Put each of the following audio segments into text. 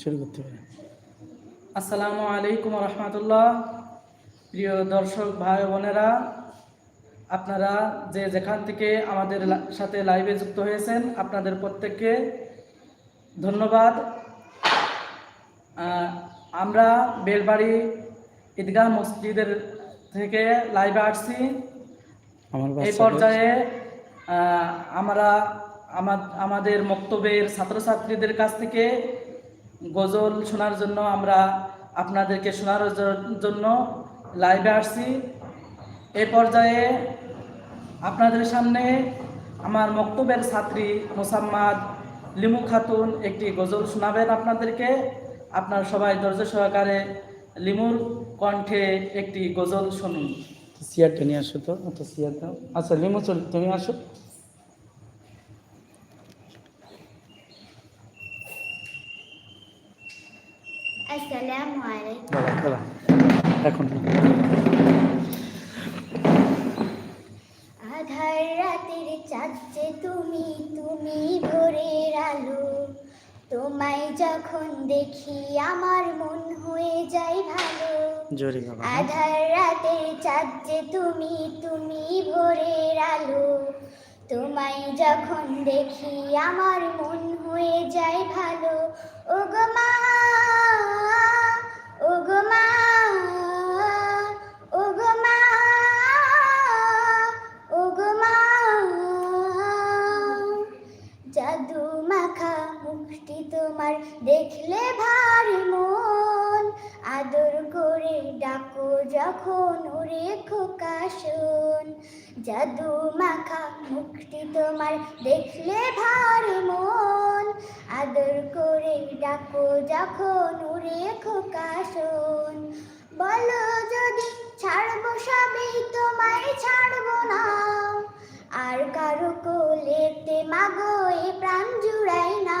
শুরু করতে আসসালামু আলাইকুম রহমতুল্লাহ। প্রিয় দর্শক ভাই বোনেরা আপনারা যে যেখান থেকে আমাদের সাথে লাইভে যুক্ত হয়েছেন আপনাদের প্রত্যেককে ধন্যবাদ। আমরা বেলবাড়ি ঈদগাহ মসজিদের থেকে লাইভে আসছি। এই পর্যায়ে আমরা আমাদের মক্তবের ছাত্রছাত্রীদের কাছ থেকে গজল শোনার জন্য আমরা আপনাদেরকে শোনার জন্য লাইভে আসছি। এ পর্যায়ে আপনাদের সামনে আমার মক্তবের ছাত্রী মোসাম্মদ লিমু খাতুন একটি গজল শোনাবেন আপনাদেরকে। আপনার সবাই ধৈর্য সহকারে লিমুর কণ্ঠে একটি গজল শুনুন। চেয়ারটা নিয়ে আসো তো অত চেয়ার দাও। আচ্ছা লিমু চল তুমি আসো। এখন আধার রাতের চাচ্ছে তুমি তুমি আলো তোমায় যখন দেখি আমার মন হয়ে যায় ভালো। আধার রাতে চাঁদ চাচ্ছে তুমি তুমি ভোরের আলো। তোমায় যখন দেখি আমার মন হয়ে যায় ভালো। ওগো মা ওগো মা। তোমার দেখলে ভারী মন। আদর করে ডাকো যখন ওরে খোকা শোন জাদু মাখা মুক্তি তোমার দেখলে ভারী মন। আদর করে ডাকো যখন ওরে খোকা শোন বলো যদি ছাড়বো সবই, তোমায় ছাড়বো না। আর কারও কোলেতে মাগো এ প্রাণ জুড়াই না।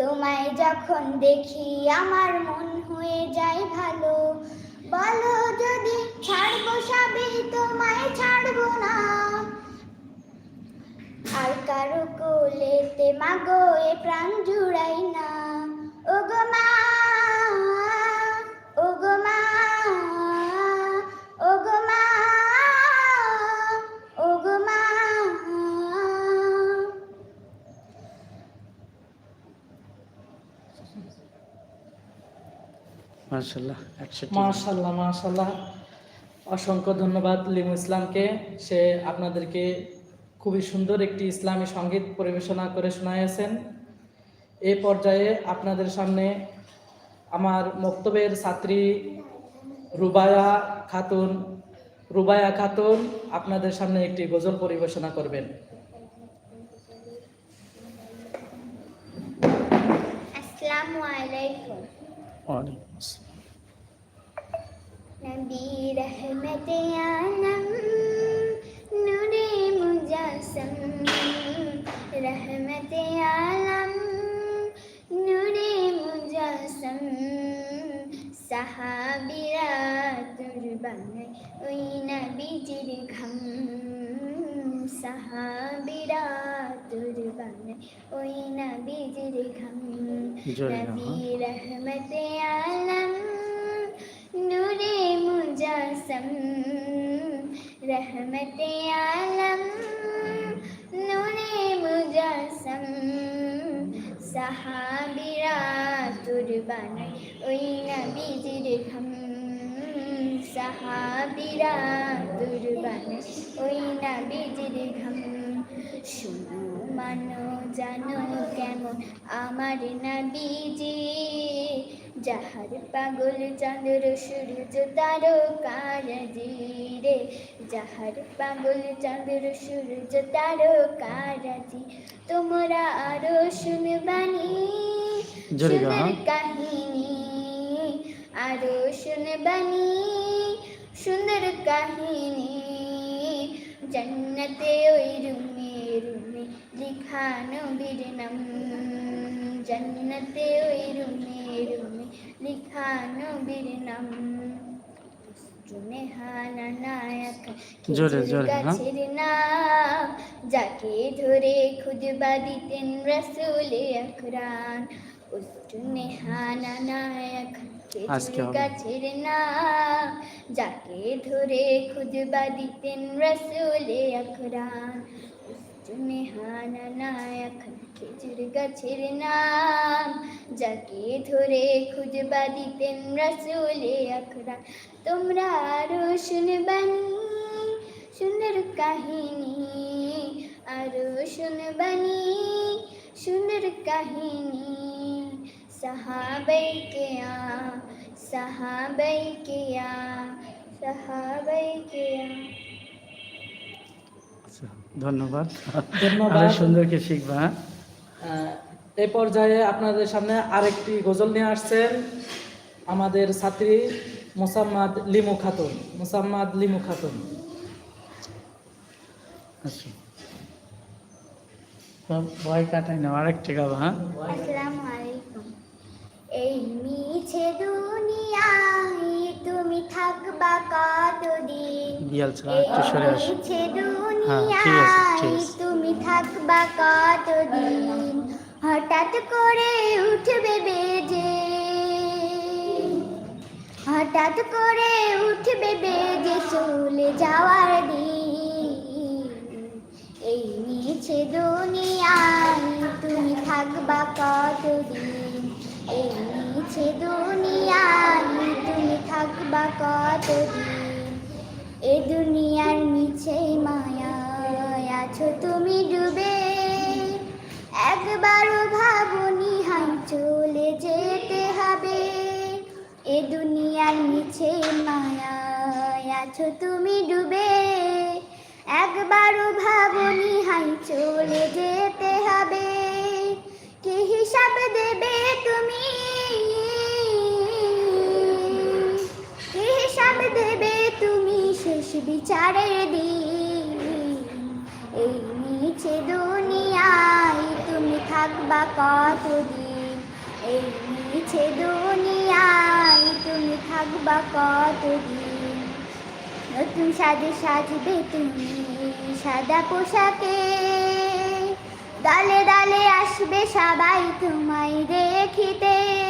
তোমায় যখন দেখি আমার মন হয়ে যায় ভালো, বলো যদি ছাড়বো সবই তোমায় ছাড়বো না। আর কারও কোলেতে মাগো এ প্রাণ জুড়াই না। ও গো মা মার্শাল্লাহ মাশাল্লাহ অসংখ্য ধন্যবাদ লিমু ইসলামকে। সে আপনাদেরকে খুবই সুন্দর একটি ইসলামী সংগীত পরিবেশনা করে শোনাইয়াছেন। এ পর্যায়ে আপনাদের সামনে আমার মক্তবের ছাত্রী রুবায়া খাতুন রুবায়া খাতুন আপনাদের সামনে একটি গজল পরিবেশনা করবেন। আসসালামু আলাইকুম। ওয়ালাইকুম আসসালাম। নবী রহমতে আলম নূরে মুজাসম রহমতে আলম নূরে মুজাসম সাহাবিরা তুরবান ওই নবীজির ঘম সাহাবিরা তুরবান ওই নবীজির ঘম নবী রহমতে আলম নূরে মুজাসম। রহমতে আলম নূরে মুজাসম। সাহাবিরা তুরবান ওই নবীজির ঘম। সাহাবিরা তুরবান ওই নবীজির ঘম। শুনো মানো জানো কেমন আমার নবীজি যাহার পাগল চন্দ্র সূর্য তারকারাজি রে? যাহার পাগল চন্দ্র সূর্য তারকারাজি তোমরা আরও শুনবানি সুন্দর হ্যাঁ। কাহিনী আরও শুনবানি সুন্দর কাহিনী। জন্নতে ওই রুমে লিখা নবীর নাম জন্নতে ওই রুমে রুমে লিখা নবীর নাম নেহানা নায়ক জোরে, জোরে। গাছের নাম যাকে ধরে খুদবা দিতেন রসুলে আকরান। গাছের নাম যাকে ধরে খুদবা দিতেন রসুলে আকরান নেহানা নায়ক খেজুর গাছের নাম যাকে ধরে খুঁজবা দিতেন রসুলে আকরাম তোমরা আরও শুনবানি সুন্দর কাহিনী আরও শুনবানি সুন্দর কাহিনী সাহাবাই কেয়া সাহাবাই কেয়া সাহাবাই কেয়া আচ্ছা, ধন্যবাদ। ধন্যবাদ। আরও সুন্দর কি শিখবা হ্যাঁ? এই পর্যায়ে আপনাদের সামনে আরেকটি গজল নিয়ে আসছেন আমাদের ছাত্রী মোসাম্মদ লিমু খাতুন মোসাম্মদ লিমু খাতুন। আচ্ছা। ভয় কাটাই না আরেকটি গাবা হ্যাঁ? আসসালামু আলাইকুম। এই মিছে দুনিয়ায় তুমি থাকবা কতদিন? হ্যাঁ, দুনিয়ায় তুমি থাকবা কতদিন? হঠাৎ করে উঠবে বেজে। হঠাৎ করে উঠবে বেজে চলে যাওয়ার দিন। এই দুনিয়ায় তুমি থাকবা কতদিন? এই দুনিয়ায় তুমি থাকবা কতদিন এ দুনিয়ার মিছে মায়ায় আছো তুমি ডুবে। একবারও ভাবনি হাই চলে যেতে হবে। এ দুনিয়ার মিছে মায়ায় আছো তুমি ডুবে। একবারও ভাবনি হাই চলে যেতে হবে। কি হিসাব দেবে তুমি কি হিসাব দেবে তুমি শেষ বিচারের দিন। এই নিচে দুনিয়ায় তুমি থাকবা কতদিন? এই নিচে দুনিয়ায় তুমি থাকবা কতদিন? নতুন সাজে সাজবে তুমি সাদা পোশাকে। দলে দলে আসবে সবাই তোমায় দেখিতে।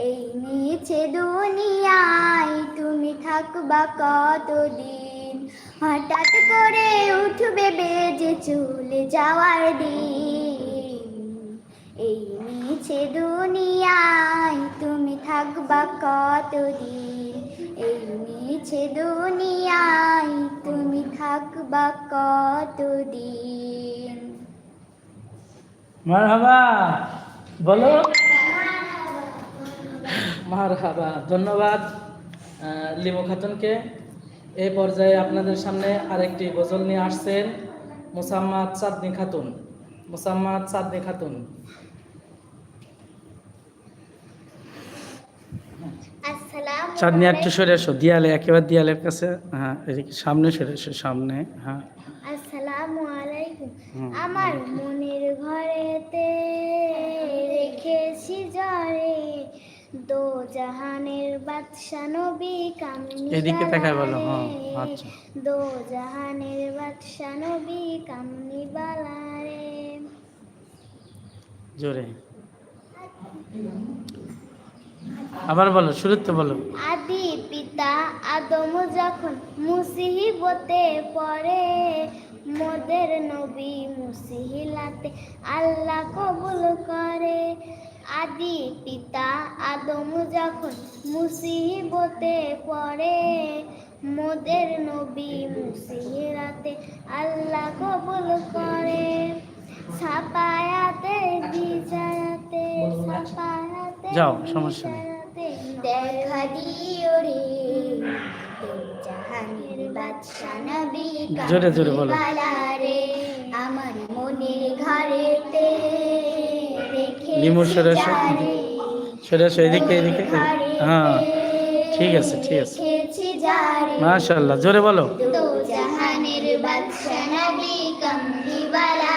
এই নিচে দুনিয়ায় তুমি থাকবা কতদিন? হঠাৎ করে উঠবে বেজে চলে যাওয়ার দিন। এই মিছে দুনিয়ায় তুমি থাকবা কতদিন? এই মিছে দুনিয়ায় তুমি থাকবা কতদিন? মারহাবা, বলো। মারহাবা ধন্যবাদ লিমু খাতুনকে। এই পর্যায়ে আপনাদের সামনে আরেকটি গজল নিয়ে আসছেন মোসাম্মদ চাঁদনি খাতুন। মোসাম্মদ চাঁদনি খাতুন। চাঁদনি একটু সরে এসো দিয়ালে একেবারে দিয়ালের কাছে। হ্যাঁ এদিকে সামনে সরে এসো সামনে। হ্যাঁ। আসসালামু আলাইকুম। আমার মনের ঘরেতে রেখেছি জরে দো জাহানের বাদশা নবী কামনি এদিকে তাকায় বলো, হ্যাঁ, আচ্ছা। দো জাহানের বাদশা নবী কামনি বালারে জোরে। আবার বলো শুরুতে বলো। আদি পিতা আদম যখন মুসিবতে পড়ে মোদের নবী মুসিহিলাতে আল্লাহ কবুল করে। আদি পিতা আদম যখন মুসিবতে পড়ে মোদের নবী মুসিহিলাতে আল্লাহ কবুল করে ছাপায়াতে বিচারাতে ছাপায়াতে যাও, সমস্যা নেই। দেখা দিও রে জাহানের বাদশা নবী জোরে জোরে বলো। আমার মনের ঘরেতে লিমুর সরে এসো। সরে এসো এদিকে এদিকে হ্যাঁ ঠিক আছে, ঠিক আছে। মাশাল্লাহ জোরে বলো দো জাহানের বাদশা নবী কামলিওয়ালা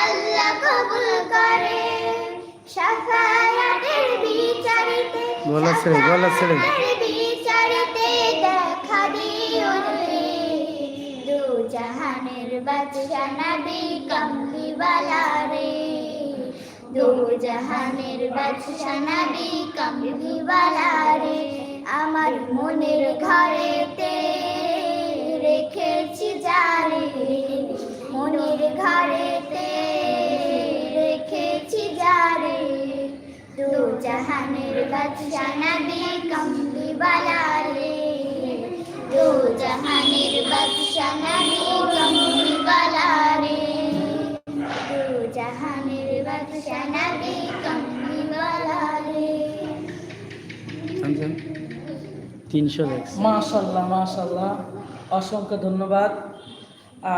আল্লাহ কবুল করে। বিচারিতে গলা ছেড়ে, গলা ছেড়ে। বিচারিতে দেখা দিও রে। দু জাহানের বাদশা নবী কামলিওয়ালা রে। দু জাহানের বাদশা নবী কামলিওয়ালা রে। আমার মনের ঘরেতে রেখেছি যারে। মনের ঘরেতে দু জাহানের বাদশা নবী কামলিওয়ালা রে দু জাহানের বাদশা নবী কামলিওয়ালা রে দু জাহানের বাদশা নবী কামলিওয়ালা রে তিনশো মাশাল্লাহ মাশাল্লাহ। অসংখ্য ধন্যবাদ।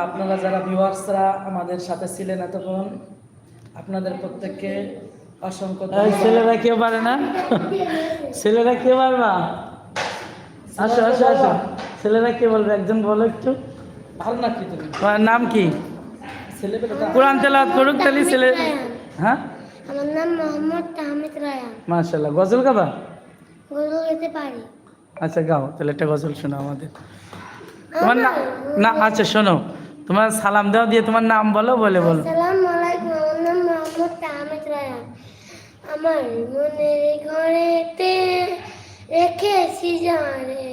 আপনারা যারা ভিউয়ার্সরা আমাদের সাথে ছিলেন এতক্ষণ আপনাদের প্রত্যেককে অসংখ্য এই ছেলেরা কেউ পারে না? ছেলেরা কে পারবা আসো আসো আসো। ছেলেরা কে বলবে? একজন বলো একটু। ভালো তোমার নাম কি? কোরআন তেলাওয়াত করুক তাহলে ছেলে হ্যাঁ? আমার নাম মোহাম্মদ তাহমিদ রায়ান। মাশাল্লাহ গজল গাবা? গজল গাইতে পারি। আচ্ছা গাও। তাহলে একটা গজল শোনো আমাদের। তোমার না না আচ্ছা শোনো। তোমার সালাম দাও দিয়ে তোমার নাম বলো বলে বলো। আসসালামু আলাইকুম আমার নাম মোহাম্মদ তাহমিদ রায়ান আমার মনের ঘরেতে রেখেছি জানে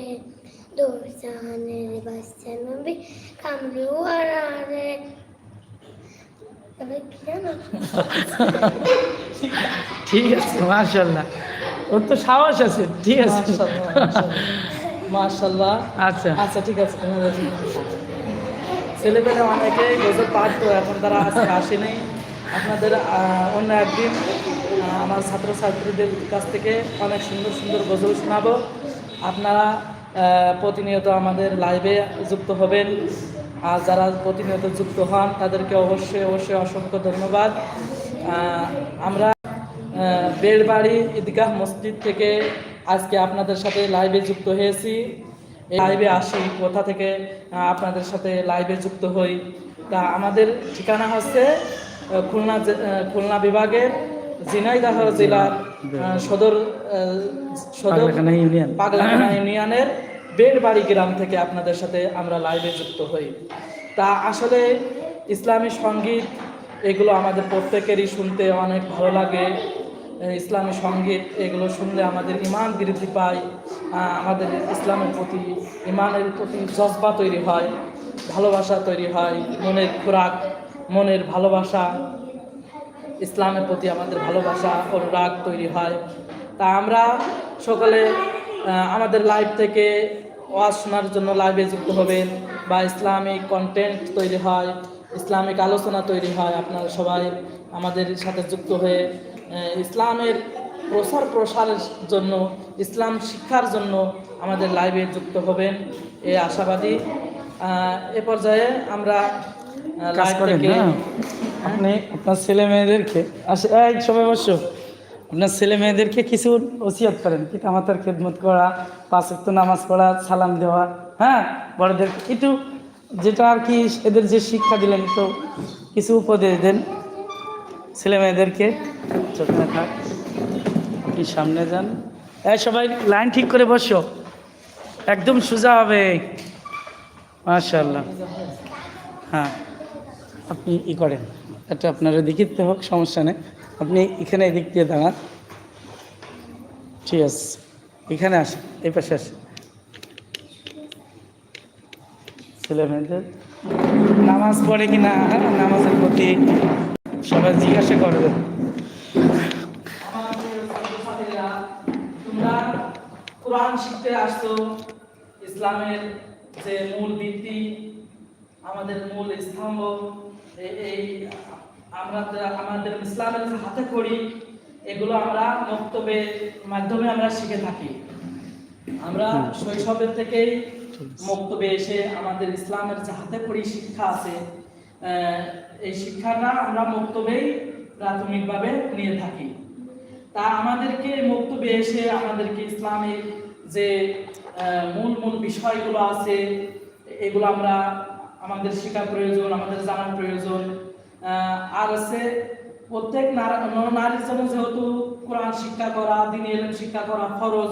দূর জাহানের বাচ্চা নবী কামরুয়ারা রে তবে কি ঠিক আছে মাশাল্লাহ ওর তো সাহস আছে ঠিক আছে। মাশাল্লাহ আচ্ছা। আচ্ছা ঠিক আছে ছেলেপেলে অনেকে গজল পারতো এখন তারা আজকে আসেনি আপনাদের অন্য একদিন আমার ছাত্রছাত্রীদের কাছ থেকে অনেক সুন্দর সুন্দর গজল শোনাবো। আপনারা প্রতিনিয়ত আমাদের লাইভে যুক্ত হবেন। আর যারা প্রতিনিয়ত যুক্ত হন, তাদেরকে অবশ্যই অবশ্যই অসংখ্য ধন্যবাদ। আমরা বেড়বাড়ি ঈদগাহ মসজিদ থেকে আজকে আপনাদের সাথে লাইভে যুক্ত হয়েছি। লাইভে আসি, কোথা থেকে আপনাদের সাথে লাইভে যুক্ত হই। তা আমাদের ঠিকানা হচ্ছে খুলনা খুলনা বিভাগের ঝিনাইদহ জেলার সদর সদর পাগলাখানা ইউনিয়ন। পাগলাখানা ইউনিয়নের বেড়বাড়ি গ্রাম থেকে আপনাদের সাথে আমরা লাইভে যুক্ত হই। তা আসলে ইসলামী সংগীত এগুলো আমাদের প্রত্যেকেরই শুনতে অনেক ভালো লাগে। ইসলামী সংগীত এগুলো শুনলে আমাদের ইমান বৃদ্ধি পায়। আমাদের ইসলামের প্রতি ইমানের প্রতি জজবা তৈরি হয় ভালোবাসা তৈরি হয় মনের খোরাক মনের ভালোবাসা, ইসলামের প্রতি আমাদের ভালোবাসা অনুরাগ তৈরি হয়। তা আমরা সকলে আমাদের লাইভ থেকে ওয়াজ শোনার জন্য লাইভে যুক্ত হবেন বা ইসলামিক কন্টেন্ট তৈরি হয়, ইসলামিক আলোচনা তৈরি হয় আপনারা সবাই আমাদের সাথে যুক্ত হয়ে ইসলামের প্রসার প্রসারের জন্য, ইসলাম শিক্ষার জন্য আমাদের লাইভে যুক্ত হবেন। এ আশাবাদী। এ পর্যায়ে আমরা কাজ করেন না আপনি আপনার ছেলে মেয়েদেরকে আসে এই সবাই বসো। আপনার ছেলে মেয়েদেরকে কিছু ওসিয়ত করেন পিতা মাতার খেদমত করা পাঁচ নামাজ পড়া সালাম দেওয়া হ্যাঁ। বড়দের একটু যেটা আর কি এদের যে শিক্ষা দিলেন তো কিছু উপদেশ দেন। ছেলে মেয়েদেরকে চোখ না থাক আপনি সামনে যান। এই সবাই লাইন ঠিক করে বসো। একদম সোজা হবে। মাশাল্লাহ হ্যাঁ। আপনি ই করেন। এটা আপনার দেখিতে হোক সমস্যা নেই। আপনি এখানে এদিক দিয়ে দাঁড়ান। ঠিক আছে। এখানে আসেন, এই পাশে আসেন। ছেলে মেয়েদের নামাজ পড়ে কি না হ্যাঁ? নামাজের প্রতি সবাই জিজ্ঞাসা আমাদের কোরআন শিখতে আসছো, ইসলামের যে মূল ভিত্তি, আমাদের মূল স্তম্ভ এই আমরা আমাদের ইসলামের হাতে করি এগুলো আমরা বক্তব্যের মাধ্যমে আমরা শিখে থাকি। আমরা শৈশবের থেকেই মক্তবে এসে আমাদের ইসলামের যে হাতে করি শিক্ষা আছে এই শিক্ষাটা আমরা মক্তবেই প্রাথমিকভাবে নিয়ে থাকি। তা আমাদেরকে মক্তবে এসে আমাদেরকে ইসলামের যে মূল মূল বিষয়গুলো আছে এগুলো আমরা আমাদের শেখা প্রয়োজন, আমাদের জানার প্রয়োজন। আর আছে প্রত্যেক নার- নারীর জন্য যেহেতু কোরআন শিক্ষা করা, দিন এলেম শিক্ষা করা ফরজ,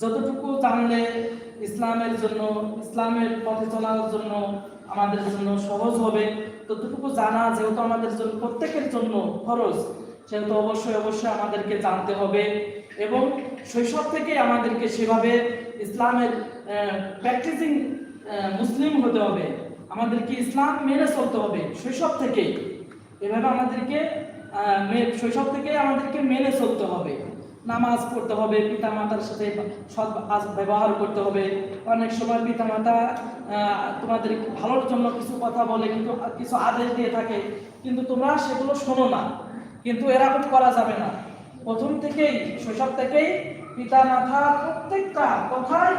যতটুকু জানলে ইসলামের জন্য, ইসলামের পথে চলার জন্য আমাদের জন্য সহজ হবে, ততটুকু জানা যেহেতু আমাদের জন্য প্রত্যেকের জন্য খরচ সেহেতু অবশ্যই অবশ্যই আমাদেরকে জানতে হবে এবং শৈশব থেকে আমাদেরকে সেভাবে ইসলামের প্র্যাকটিসিং মুসলিম হতে হবে। আমাদেরকে ইসলাম মেনে চলতে হবে শৈশব থেকেই। এভাবে আমাদেরকে শৈশব থেকে আমাদেরকে মেনে চলতে হবে। নামাজ পড়তে হবে পিতা মাতার সাথে সৎ ব্যবহার করতে হবে। অনেক সময় পিতা মাতা তোমাদের ভালোর জন্য কিছু কথা বলে, কিন্তু কিছু আদেশ দিয়ে থাকে, কিন্তু তোমরা সেগুলো শোনো না। কিন্তু এরকম করা যাবে না। প্রথম থেকেই, শৈশব থেকেই পিতা মাতা প্রত্যেকটা কথাই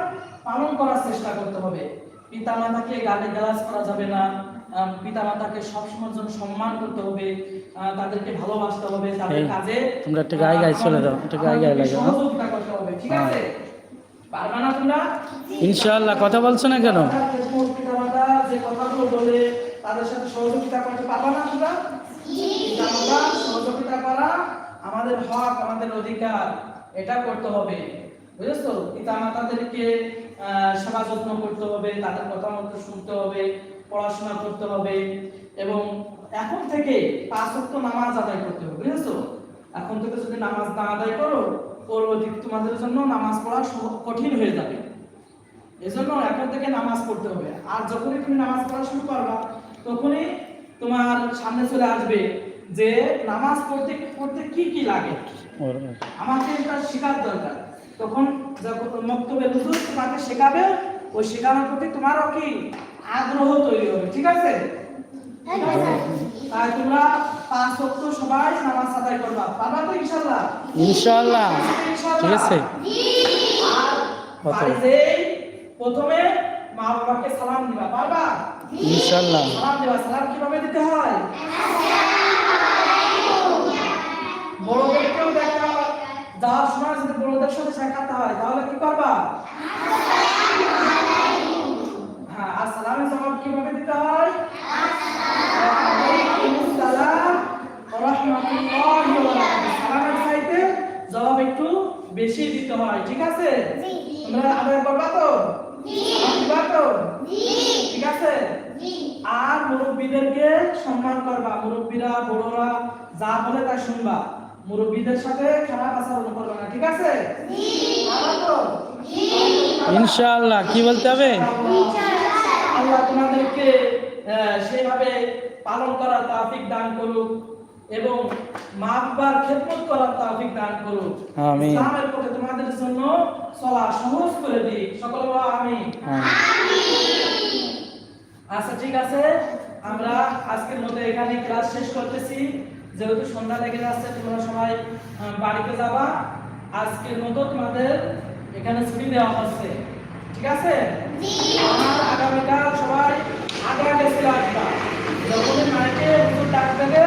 পালন করার চেষ্টা করতে হবে। পিতা মাতাকে গালে গালাজ করা যাবে না আহ, পিতা মাতাকে সবসময়ের জন্য সম্মান করতে হবে তাদেরকে ভালোবাসতে হবে তাদের কাজে তোমরা একটু গায়ে গায়ে চলে যাও, একটু গায়ে গায়ে লাগো, হ্যাঁ? সহযোগিতা করতে হবে ঠিক হ্যাঁ। আছে পারবে না তোমরা? ইনশাআল্লাহ কথা বলছো না কেন? পিতা মাতা যে কথাগুলো বলে তাদের সাথে সহযোগিতা করতে পারবে না তোমরা? সহযোগিতা করা আমাদের হক আমাদের অধিকার এটা করতে হবে বুঝেছ? পিতা মাতাদেরকে আহ, সেবা যত্ন করতে হবে তাদের কথা মতো শুনতে হবে পড়াশোনা করতে হবে এবং এখন থেকে পাঁচ ওয়াক্ত নামাজ আদায় করতে হবে বুঝেছ? এখন থেকে যদি নামাজ না আদায় করো পরবর্তী তোমাদের জন্য নামাজ পড়া কঠিন হয়ে যাবে। এজন্য এখন থেকে নামাজ পড়তে হবে। আর যখনই তুমি নামাজ পড়া শুরু করবা তখনই তোমার সামনে চলে আসবে যে নামাজ পড়তে পড়তে কি কি লাগে। আমাকে এটা শেখার দরকার। তখন যখন মক্তবে হুজুর তোমাকে শেখাবে ওই শেখানোর প্রতি তোমারও কি আগ্রহ তৈরি হবে ঠিক আছে? তাই তোমরা পাঁচ ওয়াক্ত সবাই নামাজ আদায় করবা। পারবা তো ইনশাআল্লাহ? ইনশাআল্লাহ। ইনশাআল্লাহ। ঠিক আছে। বাড়িতে প্রথমে মা বাবাকে সালাম দিবা পারবা? ইনশাআল্লাহ। সালাম দিবা সালাম কীভাবে দিতে হয়? বড়দেরকেও দেখা যাওয়ার সময় যদি বড়দের কি হ্যাঁ আর সালামের জবাব কীভাবে দিতে হয়? সালাম। সালামের চাইতে জবাব একটু বেশি দিতে হয় ঠিক আছে? তোমরা আদায় করবা তো? তো? ঠিক আছে? আর মুরব্বীদেরকে সম্মান করবা। মুরব্বীরা বড়রা যা বলে তা শুনবা। মুরব্বীদের সাথে খারাপ আচরণ করবে না ঠিক আছে? ইনশাআল্লাহ কি বলতে হবে? আল্লাহ তোমাদেরকে পালন করার তাফিক দান করুক এবং মা বাবার খেদমত করার তাফিক দান করুক। আমিন। ইসলামের পথে তোমাদের জন্য চলা সহজ করে দিক সকল আমি আচ্ছা ঠিক আছে। আমরা আজকের মতো এখানে ক্লাস শেষ করতেছি। যেহেতু সন্ধ্যা লেগে যাচ্ছে তোমরা সবাই বাড়িতে যাবা। আজকের মতো তোমাদের এখানে ছুটি দেওয়া হচ্ছে। ঠিক আছে? আগামীকাল সবাই আগে আগে চলে আসবা। যখনই মাইকে হুজুর ডাক দেবে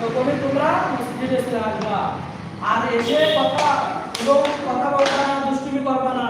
তখনই তোমরা মসজিদে চলে আসবা। আর এসে কথা এবং কথা বলবা না দুষ্টুমি করবা না।